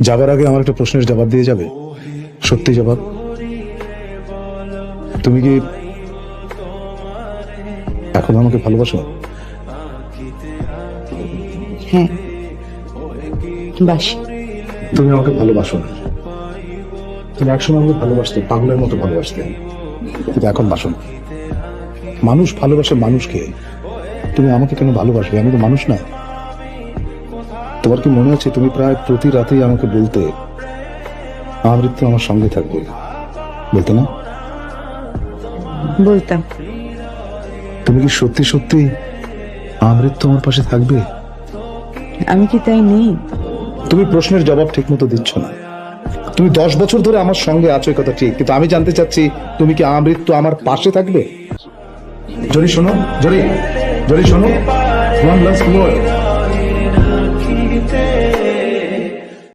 যাবার আগে আমার একটা প্রশ্নের জবাব দিয়ে যাবে? সত্যি জবাব? তুমি কি এখন আমাকে ভালোবাসো? হ্যাঁ। বাসি। তুমি আমাকে ভালোবাসো না। তুমি একসময় আমাকে ভালোবাসতে পাগলের মতো ভালোবাসতে। কিন্তু এখন বাসো না। মানুষ ভালোবাসে মানুষকে। তুমি আমাকে কেন ভালোবাসবে? আমি তো মানুষ না। তোমার কি মনে আছে তুমি প্রায় প্রতি রাতেই আমাকে বলতে আমৃত্যু আমার সঙ্গে থাকবে? বলতে না? বলতাম। তুমি কি সত্যি সত্যি আমৃত্যু আমার পাশে থাকবে? আমি কি তাই নেই? তুমি প্রশ্নের জবাব ঠিক মতো দিচ্ছ না। তুমি দশ বছর ধরে আমার সঙ্গে আছো এই কথা ঠিক কিন্তু আমি জানতে চাচ্ছি তুমি কি আমৃত্যু আমার পাশে থাকবে? জরি শোনো জরি জরি শোনো ওয়ান লাস্ট ওয়ার্ড